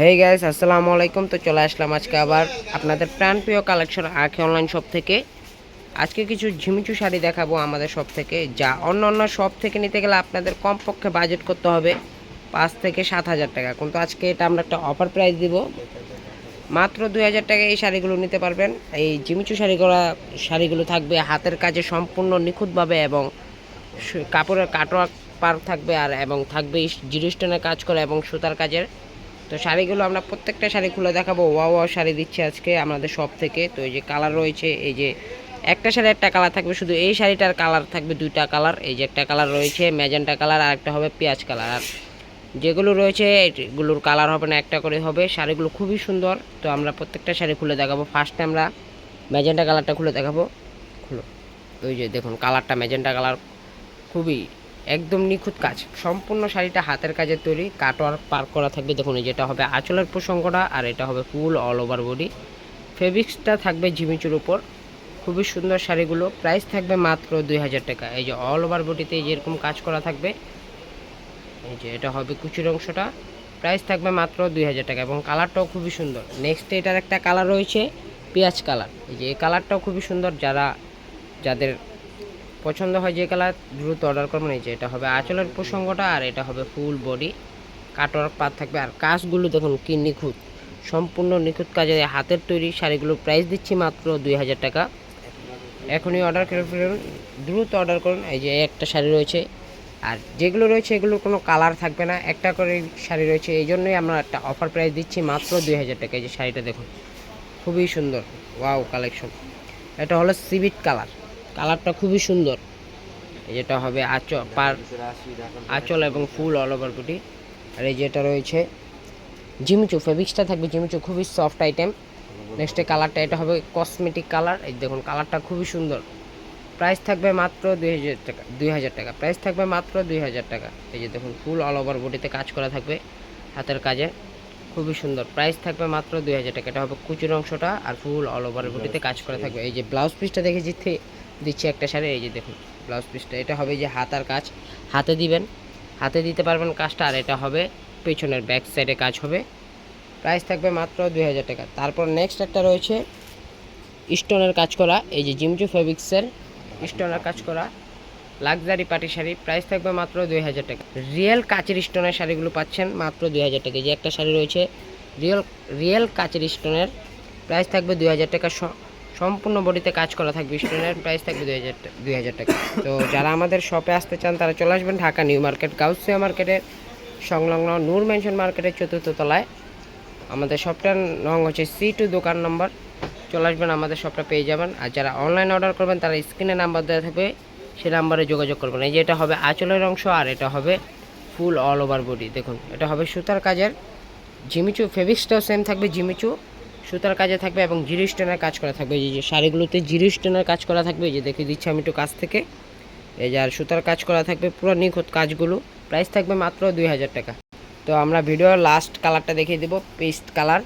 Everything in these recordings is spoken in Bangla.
হেই গাইস আসসালামু আলাইকুম। তো চলে আসলাম আজকে আবার আপনাদের প্রাণপ্রিয় কালেকশন আখি অনলাইন শপ থেকে। আজকে কিছু ঝিমিচু শাড়ি দেখাবো আমাদের শপ থেকে, যা অন্য অন্য শপ থেকে নিতে গেলে আপনাদের কমপক্ষে বাজেট করতে হবে পাঁচ থেকে সাত হাজার টাকা। কিন্তু আজকে এটা আমরা একটা অফার প্রাইস দিব। মাত্র দুই হাজার টাকায় এই শাড়িগুলো নিতে পারবেন। এই জিমিচু শাড়িগুলো শাড়িগুলো থাকবে হাতের কাজে সম্পূর্ণ নিখুঁতভাবে এবং কাপড়ের কাটোয়া পার থাকবে আর, এবং থাকবে জিরো স্টোনের কাজ করা এবং সুতার কাজের। তো শাড়িগুলো আমরা প্রত্যেকটা শাড়ি খুলে দেখাবো। ওয়া ওয়া শাড়ি দিচ্ছে আজকে আমাদের সব থেকে। তো এই যে কালার রয়েছে, এই যে একটা শাড়ি একটা কালার থাকবে, শুধু এই শাড়িটার কালার থাকবে দুইটা কালার এই যে একটা কালার রয়েছে, ম্যাজেন্টা কালার আর একটা হবে পেঁয়াজ কালার আর যেগুলো রয়েছে, এগুলোর কালার হবে না, একটা করে হবে। শাড়িগুলো খুবই সুন্দর। তো আমরা প্রত্যেকটা শাড়ি খুলে দেখাবো। ফার্স্টে আমরা ম্যাজেন্টা কালারটা খুলে দেখাবো। খুলো। ওই যে দেখুন কালারটা ম্যাজেন্টা কালার খুবই একদম নিখুঁত কাজ। সম্পূর্ণ শাড়িটা হাতের কাজের তৈরি কাটোয়ার পার করা থাকবে, দেখুন যেটা হবে আঁচলের প্রসঙ্গটা আর এটা হবে ফুল অল ওভার বডি ফেব্রিক্সটা থাকবে ঝিমিচুর উপর। খুবই সুন্দর শাড়িগুলো। প্রাইস থাকবে মাত্র দুই হাজার টাকা। এই যে অল ওভার বডিতে যেরকম কাজ করা থাকবে, এই যে এটা হবে কুচির অংশটা। প্রাইস থাকবে মাত্র দুই হাজার টাকা এবং কালারটাও খুবই সুন্দর। নেক্সট এটার একটা কালার রয়েছে, পেঁয়াজ কালার এই যে এই কালারটাও খুবই সুন্দর যারা, যাদের পছন্দ হয় যে কালার, দ্রুত অর্ডার করবেন, এই যে এটা হবে আঁচলের প্রসঙ্গটা আর এটা হবে ফুল বডি কাটওয়ার্ক পাত থাকবে। আর কাজগুলো দেখুন, কি নিখুঁত। সম্পূর্ণ নিখুঁত কাজে হাতের তৈরি শাড়িগুলোর প্রাইস দিচ্ছি মাত্র দুই হাজার টাকা। এখনই অর্ডার করে ফেলুন, দ্রুত অর্ডার করুন। এই যে একটা শাড়ি রয়েছে, আর যেগুলো রয়েছে এগুলোর কোনো কালার থাকবে না, একটা করে শাড়ি রয়েছে। এই জন্যই আমরা একটা অফার প্রাইস দিচ্ছি মাত্র দুই হাজার টাকা। এই যে শাড়িটা দেখুন, খুবই সুন্দর ওয়াও কালেকশন এটা হলো সিভিট কালার কালারটা খুবই সুন্দর। যেটা হবে আঁচল, পার আঁচল এবং ফুল অল ওভার বুটি আর এই যেটা রয়েছে, জিমিচু, ফেব্রিক্সটা থাকবে জিমিচু, খুবই সফট আইটেম নেক্সটে কালারটা, এটা হবে কসমেটিক কালার এই দেখুন, কালারটা খুবই সুন্দর। প্রাইস থাকবে মাত্র দুই হাজার টাকা, দুই হাজার টাকা। প্রাইস থাকবে মাত্র দুই হাজার টাকা। এই যে দেখুন ফুল অল ওভার বডিতে কাজ করা থাকবে হাতের কাজে। খুবই সুন্দর। প্রাইস থাকবে মাত্র দুই হাজার টাকা। এটা হবে কুচির অংশটা আর ফুল অল ওভার বডিতে কাজ করা থাকবে। এই যে ব্লাউজ পিসটা দেখেছি দিচ্ছি একটা শাড়ি, এই যে দেখুন ব্লাউজ পিসটা এটা হবে যে হাতার কাজ। হাতে দিবেন, হাতে দিতে পারবেন কাজটা, আর এটা হবে পেছনের ব্যাক সাইডে কাজ হবে। প্রাইস থাকবে মাত্র দুই হাজার টাকা। তারপর নেক্সট একটা রয়েছে স্টোনের কাজ করা, এই যে জিমজু ফেব্রিক্সের স্টোনের কাজ করা লাক্সারি পার্টি শাড়ি। প্রাইস থাকবে মাত্র দুই হাজার টাকা। রিয়েল কাচের স্টোনের শাড়িগুলো পাচ্ছেন মাত্র দুই হাজার টাকা। যে একটা শাড়ি রয়েছে রিয়েল রিয়েল কাচের স্টোনের প্রাইস থাকবে দুই হাজার টাকা। সম্পূর্ণ বডিতে কাজ করা থাকবে। স্টোনের প্রাইস থাকবে দুই হাজার দুই হাজার টাকা। তো যারা আমাদের শপে আসতে চান, তারা চলে আসবেন ঢাকা নিউ মার্কেট, গাউসিয়া মার্কেটের সংলগ্ন নূর মেনশন মার্কেটের চতুর্থ তলায়। আমাদের শপটার নং হচ্ছে সি টু দোকান নম্বর চলে আসবেন, আমাদের শপটা পেয়ে যাবেন। আর যারা অনলাইন অর্ডার করবেন, তারা স্ক্রিনে নাম্বার দেওয়া থাকবে। সেই নাম্বারে যোগাযোগ করবেন। এই যে এটা হবে আঁচলের অংশ, আর এটা হবে ফুল অল ওভার বডি দেখুন, এটা হবে সুতার কাজের। জিমিচু ফেব্রিক্সটাও সেম থাকবে জিমিচু সুতার কাজে থাকবে এবং জিরো স্টোনের কাজ করা থাকবে। এই যে শাড়িগুলোতে জিরো স্টোনের কাজ করা থাকবে, এই যে দেখে দিচ্ছি আমি একটু কাছ থেকে। এই যে আর সুতার কাজ করা থাকবে, পুরো নিখুঁত কাজগুলো। প্রাইস থাকবে মাত্র দুই হাজার টাকা। তো আমরা ভিডিওর লাস্ট কালারটা দেখিয়ে দেবো পেস্ট কালার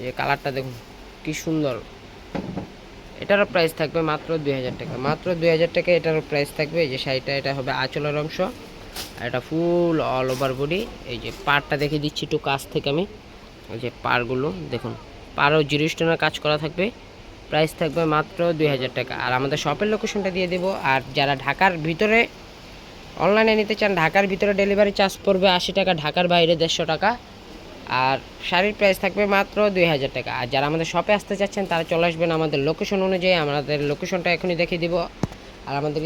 এই কালারটা দেখুন, কি সুন্দর। এটারও প্রাইস থাকবে মাত্র দুই হাজার টাকা। মাত্র দুই হাজার টাকা এটারও প্রাইস থাকবে। এই যে শাড়িটা, এটা হবে আঁচলের অংশ। আর এটা ফুল অল ওভার বডি এই যে পাড়টা দেখে দিচ্ছি একটু কাছ থেকে আমি। এই যে পাড়গুলো, দেখুন। পাড়ও জিরো স্টোনের কাজ করা থাকবে। প্রাইস থাকবে মাত্র দুই হাজার টাকা। আর আমাদের শপের লোকেশনটা দিয়ে দেবো। আর যারা ঢাকার ভিতরে অনলাইনে নিতে চান, ঢাকার ভিতরে ডেলিভারি চার্জ পড়বে আশি টাকা, ঢাকার বাইরে দেড়শো টাকা। আর শাড়ির প্রাইস থাকবে মাত্র দুই হাজার টাকা। আর যারা আমাদের শপে আসতে চাচ্ছেন, তারা চলে আসবেন আমাদের লোকেশন অনুযায়ী। আমাদের লোকেশনটা এখনই দেখিয়ে দিব। আর আমাদের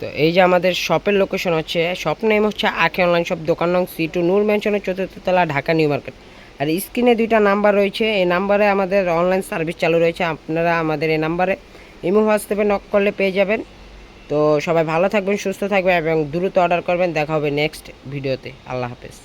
তো এই যে আমাদের শপের লোকেশন হচ্ছে শপ নেম হচ্ছে আখি অনলাইন শপ দোকান নং সি টু নূর ম্যানশনের চতুর্থ তলা, ঢাকা নিউ মার্কেট। আর স্ক্রিনে দুইটা নাম্বার রয়েছে। এই নাম্বারে আমাদের অনলাইন সার্ভিস চালু রয়েছে। আপনারা আমাদের এই নাম্বারে ইমো, হোয়াটসঅ্যাপে নক করলে পেয়ে যাবেন। তো সবাই ভালো থাকবেন, সুস্থ থাকবেন এবং দ্রুত অর্ডার করবেন। দেখা হবে নেক্সট ভিডিওতে আল্লাহ হাফেজ।